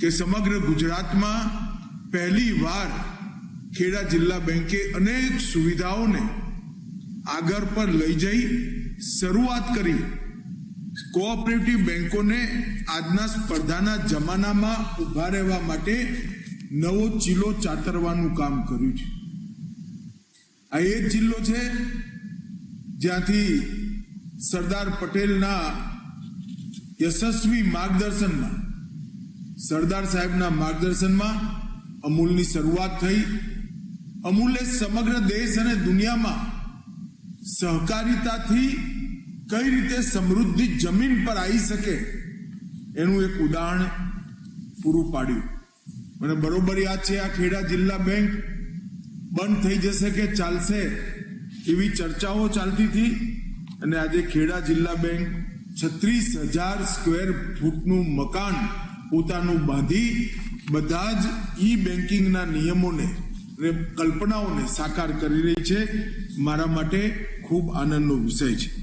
કે સમગ્ર ગુજરાતમાં પહેલી વાર ખેડા જિલ્લા બેંકે અનેક સુવિધાઓને આગળ પર લઈ જઈ શરૂઆત કરી. કોઓપરેટિવ બેંકોને આજના સ્પર્ધાના જમાનામાં ઊભા રહેવા માટે નવો ચીલો ચાતરવાનું કામ કર્યું છે. આ એ જિલ્લો છે જ્યાંથી સરદાર પટેલના યશસ્વી માર્ગદર્શનમાં સરદાર સાહેબના માર્ગદર્શનમાં અમૂલની શરૂઆત થઈ. અમૂલે સમગ્ર દેશ અને દુનિયામાં સહકારિતાથી કઈ રીતે સમૃદ્ધિ જમીન પર આવી શકે એનું એક ઉદાહરણ પૂરું પાડ્યું. મને બરોબર યાદ છે, આ ખેડા જિલ્લા બેંક બંધ થઈ જશે કે ચાલશે એવી ચર્ચાઓ ચાલતી હતી અને આજે ખેડા જિલ્લા બેંક છત્રીસ હજાર સ્ક્વેર ફૂટનું મકાન પોતાનું બાંધી બધા જ ઈ બેન્કિંગના નિયમોને કલ્પનાઓને સાકાર કરી રહી છે. મારા માટે ખૂબ આનંદનો વિષય છે.